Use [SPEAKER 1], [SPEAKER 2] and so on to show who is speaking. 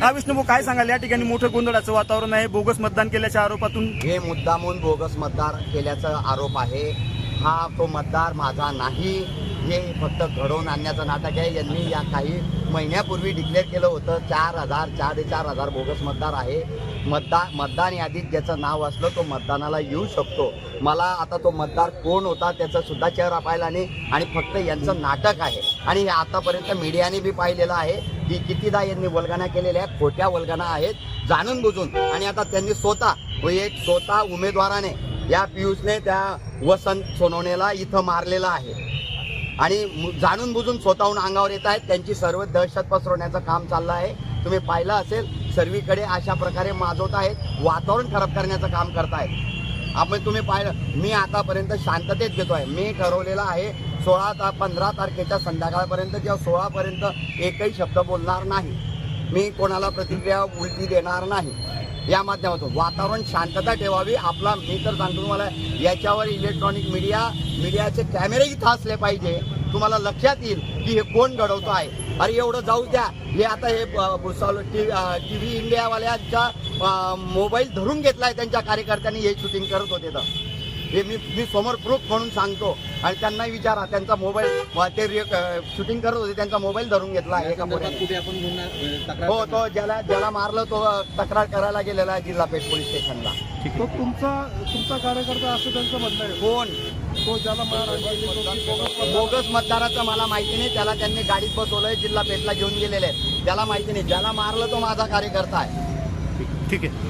[SPEAKER 1] हा विष्णू काय सांगाल? या ठिकाणी मोठं गोंधळाचं वातावरण आहे. बोगस मतदान केल्याच्या आरोपातून
[SPEAKER 2] हे मुद्दामून बोगस मतदार केल्याचा आरोप आहे. हा तो मतदार माझा नाही. हे फक्त घडवून आणण्याचं नाटक आहे. यांनी या काही महिन्यापूर्वी डिक्लेअर केलं होतं. चार हजार चार चार हजार बोगस मतदार आहे. मतदान मतदान यादीत ज्याचं नाव असलं तो मतदानाला येऊ शकतो. मला आता तो मतदार कोण होता त्याचा सुद्धा चेहरा पाहिला नाही आणि फक्त यांचं नाटक आहे. आणि हे आतापर्यंत मीडियाने बी पाहिलेलं आहे की कितीदा यांनी वल्गना केलेल्या आहेत. खोट्या वल्गना आहेत. जाणून बुजून. आणि आता त्यांनी स्वतः व एक स्वतः उमेदवाराने या पियुषने त्या वसंत सोनवणेला इथं मारलेलं आहे. आणि जाणून बुजून स्वतःहून अंगावर येत आहेत. त्यांची सर्व दहशत पसरवण्याचं काम चाललं आहे. तुम्ही पाहिलं असेल सर्वीकडे अशा प्रकारे माजवत आहेत. वातावरण खराब करण्याचं काम करतायत आपण तुम्ही पाहिलं मी आतापर्यंत शांततेत घेतो आहे मी ठरवलेलं आहे सोळा ता पंधरा तारखेच्या संध्याकाळपर्यंत किंवा सोळापर्यंत एकही शब्द बोलणार नाही. मी कोणाला प्रतिक्रिया उलटी देणार नाही. या माध्यमातून. वातावरण शांतता ठेवावी. आपला मी तर सांगतो तुम्हाला याच्यावर इलेक्ट्रॉनिक मीडिया मीडियाचे कॅमेरेही असले पाहिजे. तुम्हाला लक्षात येईल की हे कोण घडवतो आहे. अरे एवढं जाऊ द्या. हे आता हे टी व्ही इंडियावाल्यांचा मोबाईल धरून घेतलाय त्यांच्या कार्यकर्त्यांनी हे शूटिंग करत होते तर. हे मी मी समोर प्रूफ म्हणून सांगतो. आणि त्यांनाही विचारा त्यांचा मोबाईल ते शूटिंग करत होते त्यांचा मोबाईल धरून घेतला एका
[SPEAKER 3] तक्रार
[SPEAKER 2] हो? तो ज्याला ज्याला मारलं तो तक्रार करायला गेलेला आहे जिल्हा पेठ पोलीस स्टेशनला.
[SPEAKER 4] तो तुमचा तुमचा कार्यकर्ता असं त्यांचं म्हणणं आहे.
[SPEAKER 2] कोण?
[SPEAKER 4] तो ज्याला मार
[SPEAKER 2] बोगस मतदाराचं मला माहिती नाही. त्याला त्यांनी गाडीत बसवलंय जिल्हा पेठला घेऊन गेलेले आहेत. त्याला माहिती नाही. ज्याला मारलं तो माझा कार्यकर्ता आहे.
[SPEAKER 1] ठीक आहे.